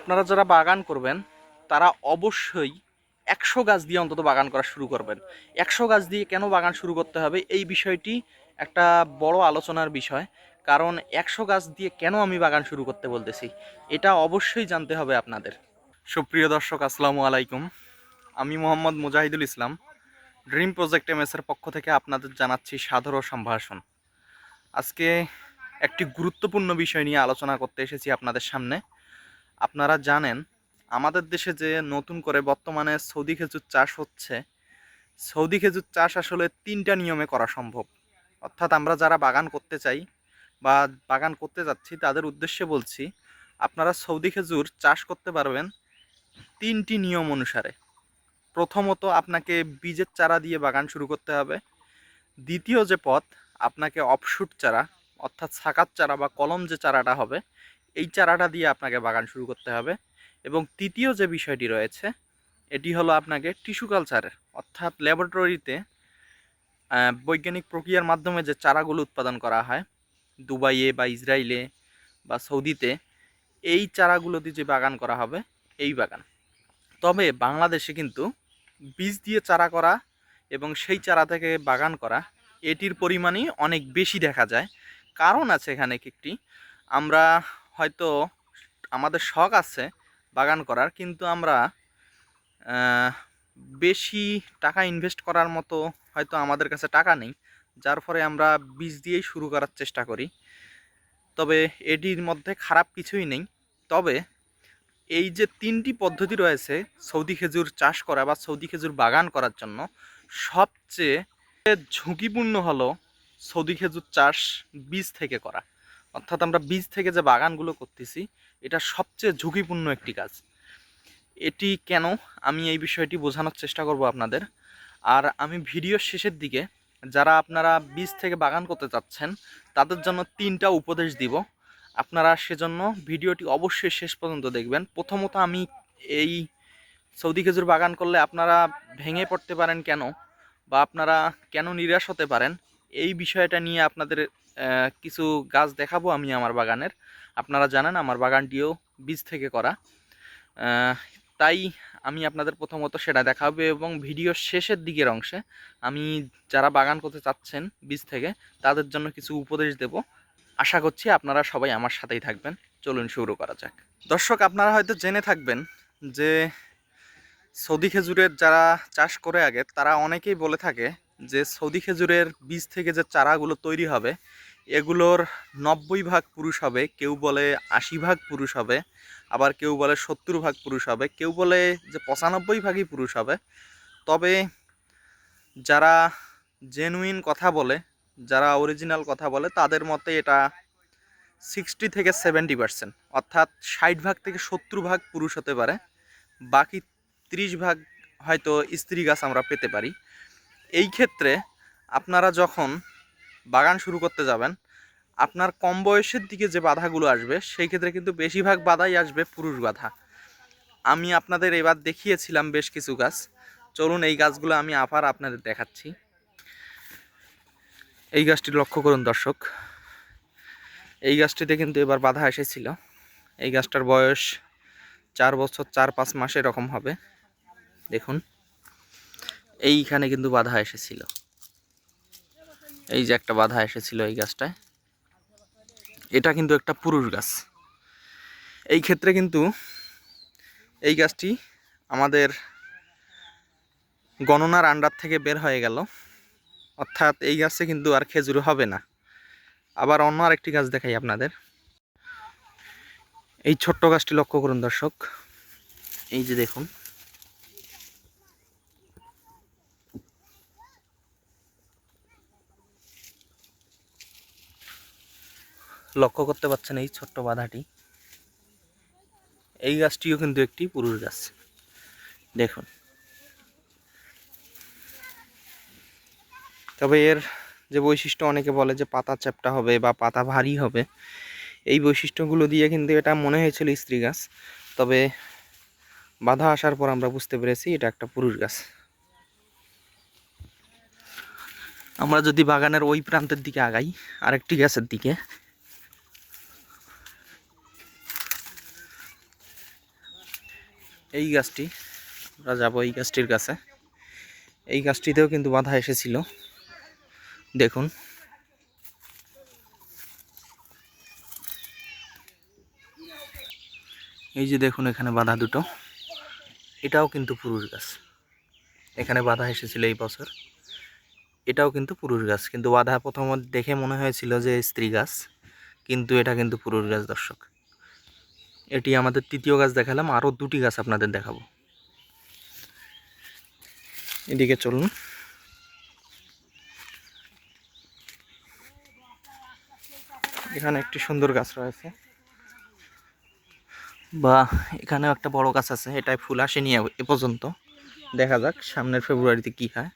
আপনারা যারা বাগান করবেন, তারা অবশ্যই একশো গাছ দিয়ে অন্তত বাগান করা শুরু করবেন। একশো গাছ দিয়ে কেন বাগান শুরু করতে হবে? এই বিষয়টি একটা বড় আলোচনার বিষয়। কারণ একশো গাছ দিয়ে কেন আমি বাগান শুরু করতে বলতেছি? এটা অবশ্যই জানতে হবে আপনাদের। সুপ্রিয় দর্শক, আসসালামু আলাইকুম। আমি Mohammad Mujahidul Islam, dream project MS এর পক্ষ থেকে আপনাদের জানাচ্ছি সাদর সম্ভাষণ। আজকে একটি গুরুত্বপূর্ণ বিষয় নিয়ে আলোচনা করতে এসেছি আপনাদের সামনে। আপনারা জানেন, আমাদের দেশে যে নতুন করে বর্তমানে সৌদি খেজুর চাষ হচ্ছে, সৌদি খেজুর চাষ আসলে তিনটা নিয়মে করা সম্ভব। অর্থাৎ আমরা যারা বাগান করতে চাই বা বাগান করতে যাচ্ছি, তাদের উদ্দেশ্যে বলছি, আপনারা সৌদি খেজুর চাষ করতে পারবেন তিনটি নিয়ম অনুসারে। প্রথমত আপনাকে বীজের চারা দিয়ে বাগান শুরু করতে হবে। দ্বিতীয় যে পথ, আপনাকে অফশুট চারা, অর্থাৎ সাকাত চারা বা কলম যে চারাটা হবে এই চারাটা দিয়ে আপনাকে বাগান শুরু করতে হবে। এবং তৃতীয় যে বিষয়টি রয়েছে, এটি হলো আপনাকে টিস্যু কালচারের অর্থাৎ ল্যাবরেটরিতে বৈজ্ঞানিক প্রক্রিয়ার মাধ্যমে যে চারাগুলো উৎপাদন করা হয়, দুবাইয়ে বা ইসরায়েলে বা সৌদিতে, এই চারাগুলো দিয়ে যে বাগান করা হবে, এই বাগান। তবে বাংলাদেশে কিন্তু বীজ দিয়ে চারা করা এবং সেই চারা থেকে বাগান করা, এটির পরিমাণই অনেক বেশি দেখা যায়। কারণ আছে এখানে একটি, আমরা হয়তো আমাদের শখ আছে বাগান করার, কিন্তু আমরা বেশি টাকা ইনভেস্ট করার মতো হয়তো আমাদের কাছে টাকা নেই, যার ফলে আমরা বীজ দিয়েই শুরু করার চেষ্টা করি। তবে এটির মধ্যে খারাপ কিছুই নেই। তবে এই যে তিনটি পদ্ধতি রয়েছে, সৌদি খেজুর চাষ করা বা সৌদি খেজুর বাগান করার জন্য, সবচেয়ে ঝুঁকিপূর্ণ হলো সৌদি খেজুর চাষ বীজ থেকে করা। অর্থাৎ আমরা বীজ থেকে যে বাগানগুলো করতেছি, এটা সবচেয়ে ঝুঁকিপূর্ণ একটি কাজ। এটি কেন? আমি এই বিষয়টি বোঝানোর চেষ্টা করব আপনাদের। আর আমি ভিডিওর শেষের দিকে যারা আপনারা বীজ থেকে বাগান করতে চাচ্ছেন, তাদের জন্য তিনটা উপদেশ দিব। আপনারা সেজন্য ভিডিওটি অবশ্যই শেষ পর্যন্ত দেখবেন। প্রথমত আমি এই সৌদি খেজুর বাগান করলে আপনারা ভেঙে পড়তে পারেন কেন? বা আপনারা কেন নিরাশ হতে পারেন? এই বিষয়টা নিয়ে আপনাদের কিছু গাছ দেখাবো আমি আমার বাগানের। আপনারা জানেন আমার বাগানটিও বীজ থেকে করা। তাই আমি আপনাদের প্রথমত সেটা দেখাবো এবং ভিডিও শেষের দিকের অংশে আমি যারা বাগান করতে চাচ্ছেন বীজ থেকে, তাদের জন্য কিছু উপদেশ দেব। আশা করছি আপনারা সবাই আমার সাথেই থাকবেন। চলুন শুরু করা যাক। দর্শক, আপনারা হয়তো জেনে থাকবেন যে সৌদি খেজুরের যারা চাষ করে আগে, তারা অনেকেই বলে থাকে যে সৌদি খেজুরের বীজ থেকে যে চারাগুলো তৈরি হবে এগুলোর নব্বই ভাগ পুরুষ হবে, কেউ বলে আশি ভাগ পুরুষ হবে, আবার কেউ বলে সত্তর ভাগ পুরুষ হবে, কেউ বলে যে পঁচানব্বই ভাগই পুরুষ হবে। তবে যারা জেনুইন কথা বলে, যারা অরিজিনাল কথা বলে, তাদের মতে এটা সিক্সটি থেকে সেভেন্টি পার্সেন্ট অর্থাৎ ষাট ভাগ থেকে সত্তর ভাগ পুরুষ হতে পারে, বাকি ত্রিশ ভাগ হয়তো স্ত্রী গাছ আমরা পেতে পারি। এই ক্ষেত্রে আপনারা যখন বাগান শুরু করতে যাবেন। আপনার কম বয়সের দিকে যে বাধাগুলো আসবে, সেই ক্ষেত্রে কিন্তু বেশিরভাগ বাধাই আসবে পুরুষ বাধা। আমি আপনাদের এবার দেখিয়েছিলাম বেশ কিছু গাছ। চলুন এই গাছগুলো আমি আবার আপনাদের দেখাচ্ছি। এই গাছটি লক্ষ্য করুন দর্শক। এই গাছটিতে কিন্তু এবার বাধা এসেছিল। এই গাছটার বয়স চার বছর, চার, পাঁচ মাস এরকম হবে। দেখুন, এইখানে কিন্তু বাধা এসেছিল। এই যে একটা বাধা এসেছিল এই গাছটায়। এটা কিন্তু একটা পুরুষ গাছ। এই ক্ষেত্রে কিন্তু এই গাছটি আমাদের গণনার আন্ডার থেকে বের হয়ে গেল। অর্থাৎ এই গাছে কিন্তু আর খেজুর হবে না। আবার অন্য আরেকটি গাছ দেখাই আপনাদের। এই ছোট্ট গাছটি লক্ষ্য করুন দর্শক। এই যে দেখুন। লক্ষ্য করতে পারছেন এই ছোট্ট বাধাটি। এই গাছটিও কিন্তু একটি পুরুষ গাছ। দেখুন। তবে এর যে বৈশিষ্ট্য অনেকে বলে যে পাতা চ্যাপটা হবে বা পাতা ভারী হবে, এই বৈশিষ্ট্যগুলো দিয়ে কিন্তু এটা মনে হয়েছিল স্ত্রী গাছ। তবে বাধা আসার পর আমরা বুঝতে পেরেছি এটা একটা পুরুষ গাছ। আমরা যদি বাগানের ওই প্রান্তের দিকে আগাই, আরেকটি গাছের দিকে এই গাছটি, আমরা যাব এই গাছটির কাছে। এই গাছটিতেও কিন্তু বাধা এসেছিল। দেখুন। এই যে দেখুন এখানে বাধা দুটো। এটাও কিন্তু পুরুষ গাছ। এখানে বাধা এসেছিল এই বছর। এটাও কিন্তু পুরুষ গাছ। কিন্তু বাধা প্রথমত দেখে মনে হয়েছিল যে স্ত্রী গাছ। কিন্তু এটা কিন্তু পুরুষ গাছ, দর্শক। এটি আমাদের তৃতীয় গাছ দেখালাম, আরও দুটি গাছ আপনাদের দেখাবো। এদিকে চলুন। এখানে একটি সুন্দর গাছ রয়েছে। বা এখানেও একটা বড় গাছ আছে, এটাই ফুল আসেনি এ- পর্যন্ত। দেখা যাক সামনের ফেব্রুয়ারিতে কি হয়।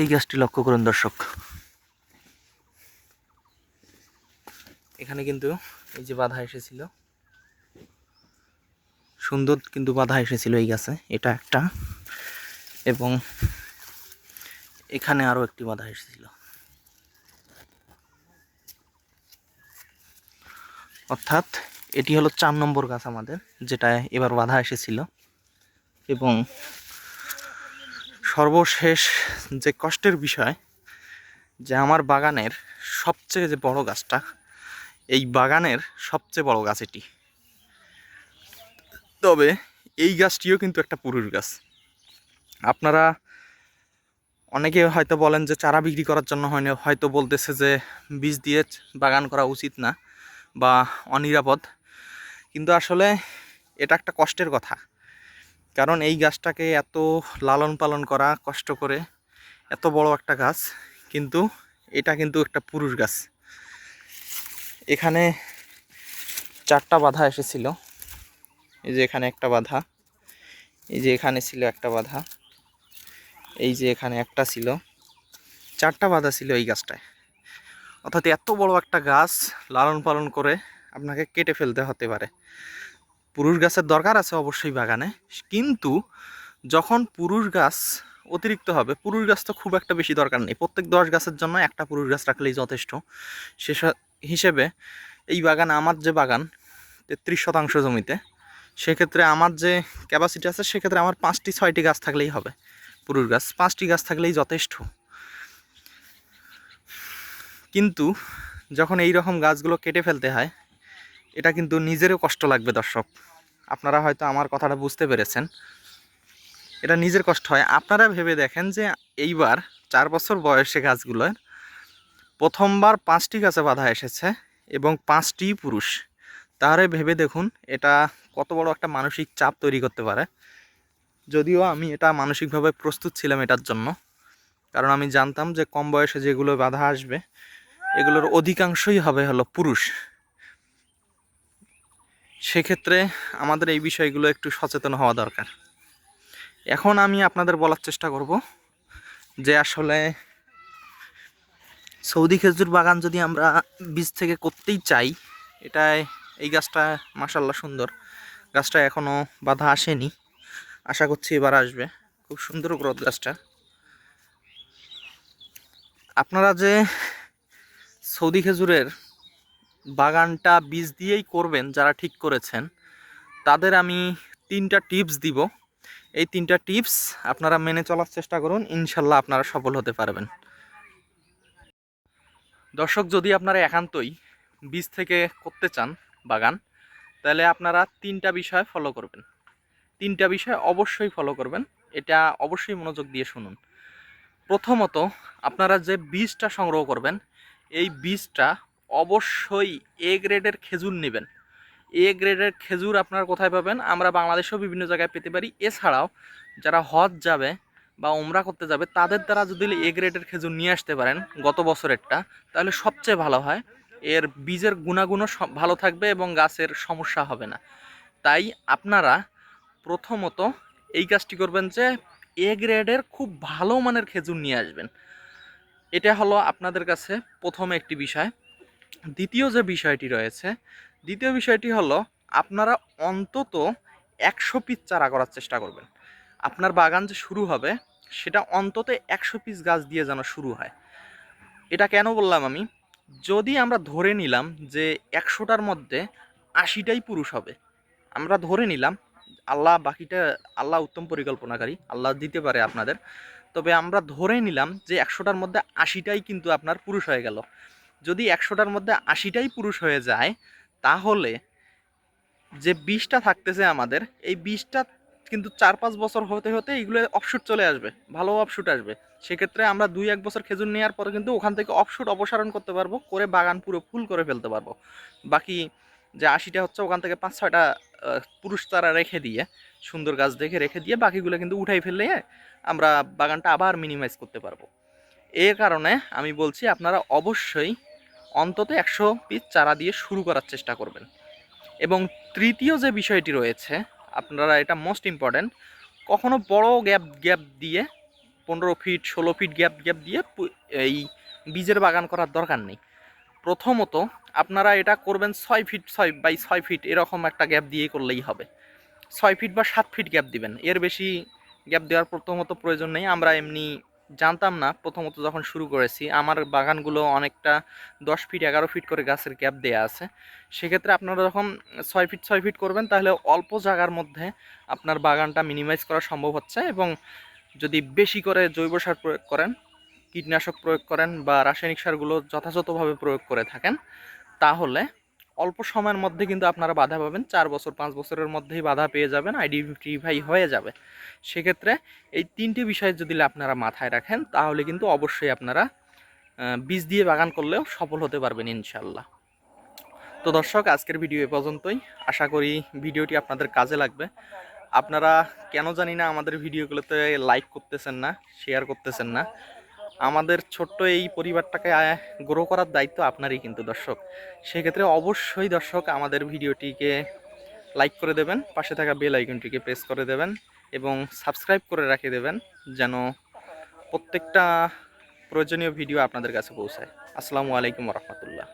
এই গাছটি লক্ষ্য করুন দর্শক। এখানে কিন্তু এই যে বাধা এসেছিল। সুন্দর কিন্তু বাধা এসেছিল এই গাছে, এটা একটা। এবং এখানে আরও একটি বাধা এসেছিল। অর্থাৎ এটি হলো চার নম্বর গাছ আমাদের যেটা এবার বাধা এসেছিল। এবং সর্বশেষ যে কষ্টের বিষয়, যে আমার বাগানের সবচেয়ে যে বড় গাছটা, এই বাগানের সবচেয়ে বড় গাছ এটি। তবে এই গাছটিও কিন্তু একটা পুরুষ গাছ। আপনারা অনেকে হয়তো বলেন যে চারা বিক্রি করার জন্য হয়নি, হয়তো বলতেছে যে বীজ দিয়ে বাগান করা উচিত না বা অনিরাপদ। কিন্তু আসলে এটা একটা কষ্টের কথা। কারণ এই গাছটাকে এত লালন পালন করা, কষ্ট করে, এত বড় একটা গাছ, কিন্তু এটা কিন্তু একটা পুরুষ গাছ। এখানে চারটা বাধা এসেছিল। এই যে এখানে একটা বাধা, এই যে এখানে ছিল একটা বাধা, এই যে এখানে একটা ছিল। চারটা বাধা ছিল এই গাছটায়। অর্থাৎ এত বড় একটা গাছ লালন পালন করে আপনাকে কেটে ফেলতে হতে পারে। পুরুষ গাছের দরকার আছে অবশ্যই বাগানে। কিন্তু যখন পুরুষ গাছ অতিরিক্ত হবে, পুরুষ গাছ তো খুব একটা বেশি দরকার নেই। প্রত্যেক দশ গাছের জন্য একটা পুরুষ গাছ রাখলেই যথেষ্ট। সে হিসেবে এই বাগান আমার যে বাগান, তেত্রিশ শতাংশ জমিতে, সেক্ষেত্রে আমার যে ক্যাপাসিটি আছে, সেক্ষেত্রে আমার পাঁচটি, ছয়টি গাছ থাকলেই হবে। পুরুষ গাছ, পাঁচটি গাছ থাকলেই যথেষ্ট। কিন্তু যখন এই রকম গাছগুলো কেটে ফেলতে হয় এটা কিন্তু নিজেরও কষ্ট লাগবে, দর্শক। আপনারা হয়তো আমার কথাটা বুঝতে পেরেছেন। এটা নিজের কষ্ট হয়। আপনারা ভেবে দেখেন যে এইবার চার বছর বয়সে গাছগুলোর প্রথমবার পাঁচটি গাছে বাধা এসেছে এবং পাঁচটি পুরুষ। তাহলে ভেবে দেখুন, এটা কত বড় একটা মানসিক চাপ তৈরি করতে পারে। যদিও আমি এটা মানসিকভাবে প্রস্তুত ছিলাম এটার জন্য। কারণ আমি জানতাম যে কম বয়সে যেগুলো বাধা আসবে, এগুলোর অধিকাংশই হবে হলো পুরুষ। সেক্ষেত্রে আমাদের এই বিষয়গুলো একটু সচেতন হওয়া দরকার। এখন আমি আপনাদের বলার চেষ্টা করব যে আসলে সৌদি খেজুর বাগান যদি আমরা বীজ থেকে করতেই চাই, এটায় এই গাছটা মাসাল্লাহ সুন্দর। গাছটা এখনও বাধা আসেনি। আশা করছি এবার আসবে। খুব সুন্দর গ্রোথ গাছটা। আপনারা যে সৌদি খেজুরের বাগানটা বীজ দিয়েই করবেন যারা ঠিক করেছেন। তাদের আমি তিনটা টিপস দিব। এই তিনটা টিপস আপনারা মেনে চলার চেষ্টা করুন, ইনশাল্লাহ আপনারা সফল হতে পারবেন। দর্শক, যদি আপনারা একান্তই বীজ থেকে করতে চান বাগান, তাহলে আপনারা তিনটা বিষয় ফলো করবেন। তিনটা বিষয় অবশ্যই ফলো করবেন, এটা অবশ্যই মনোযোগ দিয়ে শুনুন। প্রথমত, আপনারা যে বীজটা সংগ্রহ করবেন, এই বীজটা অবশ্যই এ গ্রেডের খেজুর নেবেন। এ গ্রেডের খেজুর আপনারা কোথায় পাবেন? আমরা বাংলাদেশেও বিভিন্ন জায়গায় পেতে পারি। এছাড়াও যারা হজ যাবে বা ওমরা করতে যাবে, তাদের দ্বারা যদি এ গ্রেডের খেজুর নিয়ে আসতে পারেন গত বছরেরটা, তাহলে সবচেয়ে ভালো হয়। এর বীজের গুণাগুণও ভালো থাকবে এবং গাছের সমস্যা হবে না। তাই আপনারা প্রথমত এই কাজটি করবেন যে এ গ্রেডের খুব ভালো মানের খেজুর নিয়ে আসবেন। এটা হলো আপনাদের কাছে প্রথম একটি বিষয়। দ্বিতীয় যে বিষয়টি রয়েছে, দ্বিতীয় বিষয়টি হলো আপনারা অন্তত একশো পিস চারা করার চেষ্টা করবেন। আপনার বাগান যে শুরু হবে, সেটা অন্তত একশো পিস গাছ দিয়ে যেন শুরু হয়। এটা কেন বললাম আমি? যদি আমরা ধরে নিলাম যে একশোটার মধ্যে আশিটাই পুরুষ হবে, আমরা ধরে নিলাম, আল্লাহ বাকিটা, আল্লাহ উত্তম পরিকল্পনাকারী, আল্লাহ দিতে পারে আপনাদের, তবে আমরা ধরে নিলাম যে একশোটার মধ্যে আশিটাই কিন্তু আপনার পুরুষ হয়ে গেল। যদি একশোটার মধ্যে আশিটাই পুরুষ হয়ে যায়, তাহলে যে বিষটা থাকতেছে আমাদের, এই বিষটা কিন্তু চার পাঁচ বছর হতে হতে এইগুলো অফশুট চলে আসবে, ভালো অফশুট আসবে। সেক্ষেত্রে আমরা দুই এক বছর খেজুর নেওয়ার পরে কিন্তু ওখান থেকে অফশুট অপসারণ করতে পারব, করে বাগান পুরো ফুল করে ফেলতে পারব। বাকি যে আশিটা হচ্ছে ওখান থেকে পাঁচ ছয়টা পুরুষ তারা রেখে দিয়ে, সুন্দর গাছ দেখে রেখে দিয়ে বাকিগুলো কিন্তু উঠাই ফেললে আমরা বাগানটা আবার মিনিমাইজ করতে পারব। এর কারণে আমি বলছি আপনারা অবশ্যই অন্তত একশো পিস চারা দিয়ে শুরু করার চেষ্টা করবেন। এবং তৃতীয় যে বিষয়টি রয়েছে, আপনারা এটা মোস্ট ইম্পর্ট্যান্ট কখনো বড় গ্যাপ গ্যাপ দিয়ে পনেরো ফিট ষোলো ফিট গ্যাপ গ্যাপ দিয়ে এই বীজের বাগান করার দরকার নেই। প্রথমত আপনারা এটা করবেন ছয় ফিট ছয় বাই ছয় ফিট এরকম একটা গ্যাপ দিয়ে করলেই হবে। ছয় ফিট বা সাত ফিট গ্যাপ দিবেন। এর বেশি গ্যাপ দেওয়ার প্রথমত প্রয়োজন নেই। আমরা এমনি জানতাম না, প্রথমত যখন শুরু করেছি, আমার বাগানগুলো অনেকটা দশ ফিট, এগারো ফিট করে গাছের গ্যাপ দেওয়া আছে। সেক্ষেত্রে আপনারা যখন ছয় ফিট ছয় ফিট করবেন, তাহলে অল্প জায়গার মধ্যে আপনার বাগানটা মিনিমাইজ করা সম্ভব হচ্ছে এবং যদি বেশি করে জৈব সার প্রয়োগ করেন, কীটনাশক প্রয়োগ করেন বা রাসায়নিক সারগুলো যথাযথভাবে প্রয়োগ করে থাকেন, তাহলে অল্প সময়ের মধ্যে কিন্তু আপনারা বাধা পাবেন। চার বছর, পাঁচ বছরের মধ্যেই বাধা পেয়ে যাবেন আইডেন্টিফাই হয়ে যাবে। সেক্ষেত্রে এই তিনটি বিষয় যদি আপনারা মাথায় রাখেন, তাহলে কিন্তু অবশ্যই আপনারা বীজ দিয়ে বাগান করলেও সফল হতে পারবেন ইনশাল্লাহ তো দর্শক, আজকের ভিডিও এ পর্যন্তই। আশা করি ভিডিওটি আপনাদের কাজে লাগবে। আপনারা কেন জানি না আমাদের ভিডিওগুলোতে লাইক করতেছেন না শেয়ার করতেছেন না। আমাদের ছোট্ট এই পরিবারটাকে গ্রো করার দায়িত্ব আপনারই কিন্তু দর্শক। সেক্ষেত্রে অবশ্যই দর্শক আমাদের ভিডিওটিকে লাইক করে দেবেন, পাশে থাকা বেল আইকনটিকে প্রেস করে দেবেন এবং সাবস্ক্রাইব করে রাখে দেবেন যেন প্রত্যেকটা প্রয়োজনীয় ভিডিও আপনাদের কাছে পৌঁছায়। আসসালামু আলাইকুম রহমতুল্লাহ।